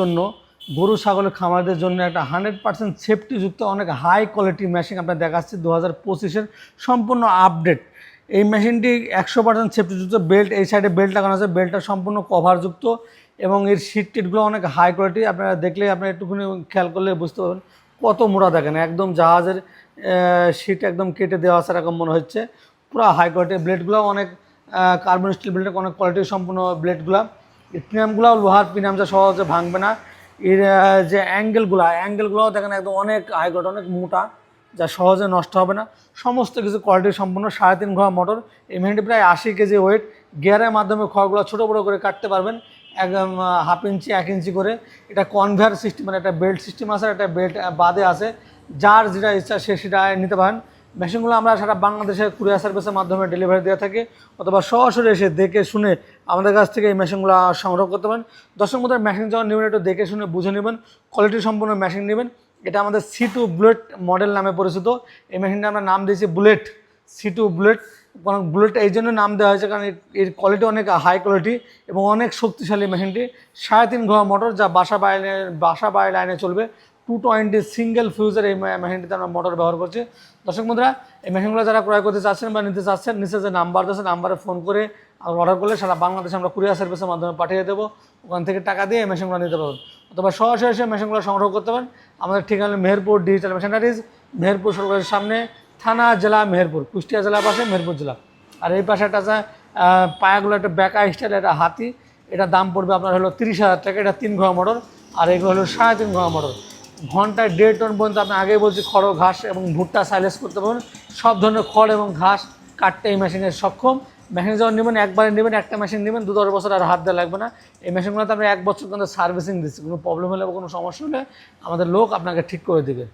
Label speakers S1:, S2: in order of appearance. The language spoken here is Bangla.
S1: জন্য গরু, ছাগলের খামারদের জন্য একটা হান্ড্রেড পার্সেন্ট সেফটিযুক্ত অনেক হাই কোয়ালিটি মেশিন আপনার দেখাচ্ছি দু হাজার পঁচিশের সম্পূর্ণ আপডেট এই মেশিনটি একশো পার্সেন্ট সেফটিযুক্ত বেল্ট এই সাইডে বেল্ট লাগানো আছে বেল্টটা সম্পূর্ণ কভারযুক্ত এবং এর সিট টিটগুলো অনেক হাই কোয়ালিটি আপনারা দেখলে আপনারা একটুখানি খেয়াল করলে বুঝতে পারবেন কত মোটা দেখেন, একদম জাহাজের সিট একদম কেটে দেওয়া আছে এরকম মনে হচ্ছে। পুরো হাই কোয়ালিটির ব্লেডগুলো অনেক কার্বন স্টিল ব্লেডের অনেক কোয়ালিটি সম্পূর্ণ ব্লেডগুলো পিনামগুলোও লোহার পিনাম যা সহজে ভাঙবে না। এর যে অ্যাঙ্গেলগুলো অ্যাঙ্গেলগুলো দেখেন একদম অনেক হাই অনেক মোটা, যা সহজে নষ্ট হবে না। সমস্ত কিছু কোয়ালিটি সম্পূর্ণ সাড়ে তিন ঘোড়া মোটর এই মেশিনটি প্রায় আশি কেজি ওয়েট গিয়ারের মাধ্যমে খড়গুলো ছোটো বড়ো করে কাটতে পারবেন, একদম হাফ ইঞ্চি এক ইঞ্চি করে। এটা কনভেয়ার সিস্টেম মানে একটা বেল্ট সিস্টেম আছে, একটা বেল্ট বাদে আছে। যার যেটা ইচ্ছা সে সেটা নিতে পারেন। মেশিনগুলো আমরা সারা বাংলাদেশের কুরিয়ার সার্ভিসের মাধ্যমে ডেলিভারি দিয়ে থাকি অথবা সরাসরি এসে দেখে শুনে আমাদের কাছ থেকে এই মেশিনগুলো সংগ্রহ করতে পারেন। দর্শক মধ্যে মেশিন যখন নেবেন, একটু দেখে শুনে বুঝে নেবেন কোয়ালিটি সম্পূর্ণ মেশিন নেবেন। এটা আমাদের সি টু বুলেট মডেল নামে পরিচিত। এই মেশিনটা আমরা নাম দিয়েছি বুলেট সি টু বুলেট কারণ বুলেট এই জন্য নাম দেওয়া হয়েছে কারণ এর কোয়ালিটি অনেক হাই কোয়ালিটি এবং অনেক শক্তিশালী মেশিনটি সাড়ে তিন ঘোড়া মোটর যা বাসা বাইরে বাসা বাইরে লাইনে চলবে। টু টোয়েন্টি সিঙ্গেল ফিউজের এই মেশিনটিতে আমরা মোটর ব্যবহার করছি। দর্শক বন্ধুরা, এই মেশিনগুলো যারা ক্রয় করতে চাচ্ছেন বা নিতে চাচ্ছেন, নিচে যে নাম্বার আছে নাম্বারে ফোন করে অর্ডার করলে সারা বাংলাদেশে আমরা কুরিয়ার সার্ভিসের মাধ্যমে পাঠিয়ে দেবো। ওখান থেকে টাকা দিয়ে এই মেশিনগুলো নিতে পারবেন। অথবা সরাসরি এসে মেশিনগুলো সংগ্রহ করতে পারেন। আমাদের ঠিকানা মেহেরপুর ডিজিটাল মেশিনারিজ মেহেরপুর সরকারের সামনে, থানা, জেলা, মেহেরপুর, কুষ্টিয়া জেলার পাশে মেহেরপুর জেলা। আর এই পাশে একটা পায়াগুলো একটা ব্যাকা স্টাইল একটা হাতি। এটা দাম পড়বে আপনার হলো তিরিশ হাজার টাকা, এটা তিন ঘোড়া মোটর আর এগুলো হলো সাড়ে তিন ঘোড়া মোটর ঘন্টায় দেড় টন পর্যন্ত আপনি আগেই বলছি খড়, ঘাস এবং ভুট্টা সাইলেস করতে পারবেন। সব ধরনের খড় এবং ঘাস কাটতে এই মেশিনের সক্ষম। মেশিন যখন নেবেন, একবারে নেবেন, একটা মেশিন নেবেন দু দশ বছর আর হাত দেওয়া লাগবে না। এই মেশিনগুলোতে আমরা এক বছর পর্যন্ত সার্ভিসিং দিচ্ছি, কোনো প্রবলেম হলে বা কোনো সমস্যা হলে আমাদের লোক আপনাকে ঠিক করে দেবে।